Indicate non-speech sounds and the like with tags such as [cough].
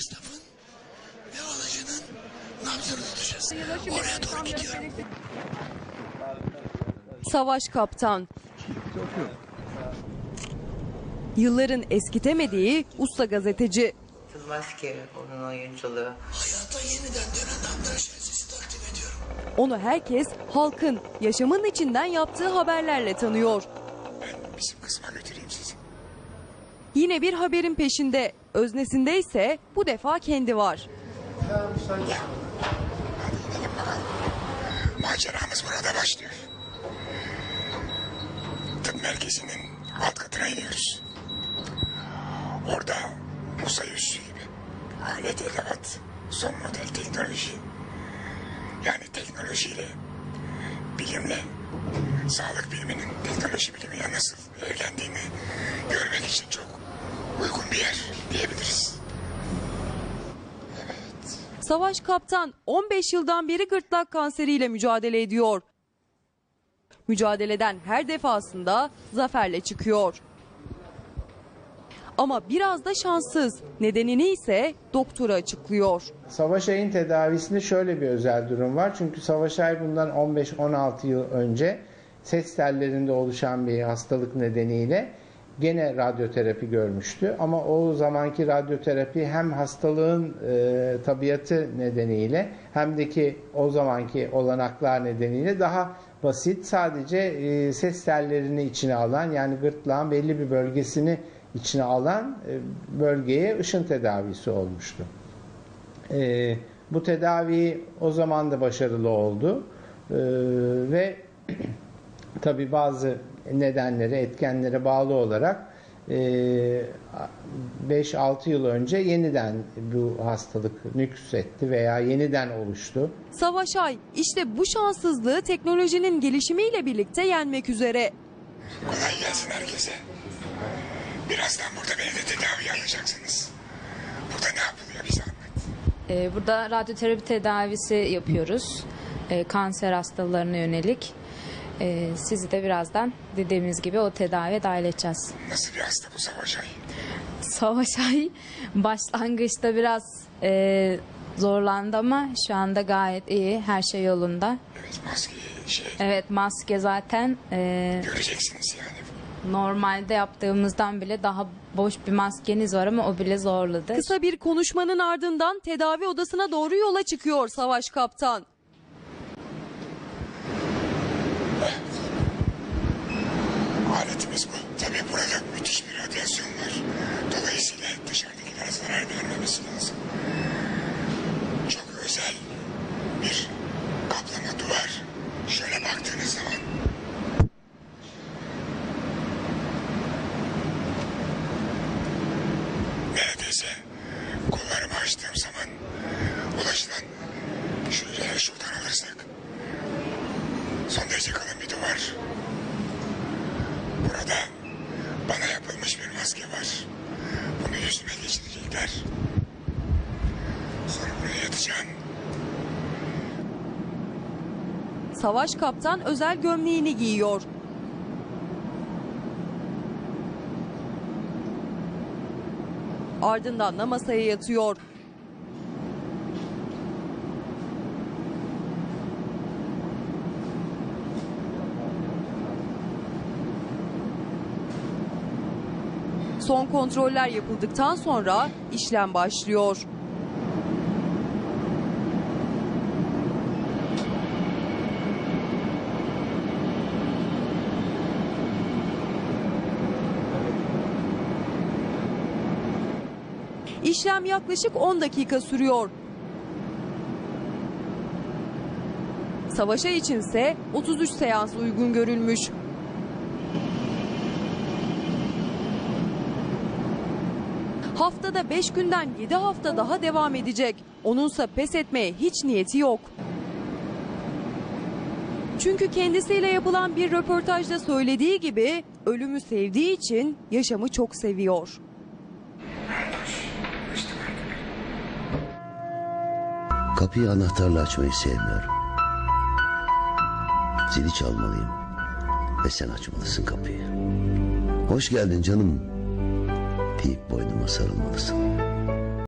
esnafın ve alıcının nabzını tutacağız. Oraya doğru gidiyorum. Savaş Kaptan. Yılların eskitemediği usta gazeteci. Unutulmaz ki onun oyunculuğu. Hayata yeniden dönen Damdar Şenses'i takdim ediyorum. Onu herkes halkın, yaşamın içinden yaptığı haberlerle tanıyor. Ben bizim kısma götüreyim sizi. Yine bir haberin peşinde, öznesinde ise bu defa kendi var. Maceramız burada başlıyor. Tıp merkezinin alt katına iniyoruz. Orada Musa Yüzsü gibi alet edevat, son model teknoloji. Yani teknolojiyle, bilimle, sağlık biliminin teknoloji bilimiyle nasıl evlendiğini uygun bir yer diyebiliriz. Savaş Kaptan 15 yıldan beri gırtlak kanseriyle mücadele ediyor. Mücadeleden her defasında zaferle çıkıyor. Ama biraz da şanssız. Nedenini ise doktora açıklıyor. Savaş Ay'ın tedavisinde şöyle bir özel durum var. Çünkü Savaş Ay bundan 15-16 yıl önce ses tellerinde oluşan bir hastalık nedeniyle gene radyoterapi görmüştü. Ama o zamanki radyoterapi hem hastalığın e, tabiatı nedeniyle hem de ki o zamanki olanaklar nedeniyle daha basit sadece e, ses tellerini içine alan yani gırtlağın belli bir bölgesini içine alan e, bölgeye ışın tedavisi olmuştu. Ee, bu tedavi o zaman da başarılı oldu Ee, ve [clears throat] tabi bazı nedenlere, etkenlere bağlı olarak e, 5-6 yıl önce yeniden bu hastalık nüküs etti veya yeniden oluştu. Savaş Ay işte bu şanssızlığı teknolojinin gelişimiyle birlikte yenmek üzere. Kolay gelsin herkese. Birazdan burada beni de tedavi alacaksınız. Burada ne yapılıyor bir zahmet? Ee, Burada radyoterapi tedavisi yapıyoruz. Ee, Kanser hastalarına yönelik. Ee, Sizi de birazdan dediğimiz gibi o tedaviye dahil edeceğiz. Nasıl bir hasta bu savaş ayı? Savaş Ay başlangıçta biraz e, zorlandı ama şu anda gayet iyi. Her şey yolunda. Evet maskeyi şey Evet maske zaten e, göreceksiniz yani. normalde yaptığımızdan bile daha boş bir maskeniz var ama o bile zorladı. Kısa bir konuşmanın ardından tedavi odasına doğru yola çıkıyor Savaş Kaptan. Aletimiz bu. Tabii burada müthiş bir radyasyon var. Dolayısıyla dışarıdakilere zarar vermemesi lazım. Çok özel bir kaplama duvar. Şöyle baktığınız zaman neredeyse kollarımı açtığım zaman ulaşılan şöyle şuradan alırsak son derece kalın bir duvar. Burada bana yapılmış bir maske var. Bunu yüzüme geçirecekler. Sonra buraya yatacağım. Savaş Kaptan özel gömleğini giyiyor. Ardından da masaya yatıyor. Son kontroller yapıldıktan sonra işlem başlıyor. İşlem yaklaşık 10 dakika sürüyor. Savaşa içinse 33 seans uygun görülmüş. Haftada 5 günden 7 hafta daha devam edecek. Onunsa pes etmeye hiç niyeti yok. Çünkü kendisiyle yapılan bir röportajda söylediği gibi ölümü sevdiği için yaşamı çok seviyor. Kapıyı anahtarla açmayı sevmiyorum. Zili çalmalıyım. Ve sen açmalısın kapıyı. Hoş geldin canım. ti, pojedemo sa Romovsom.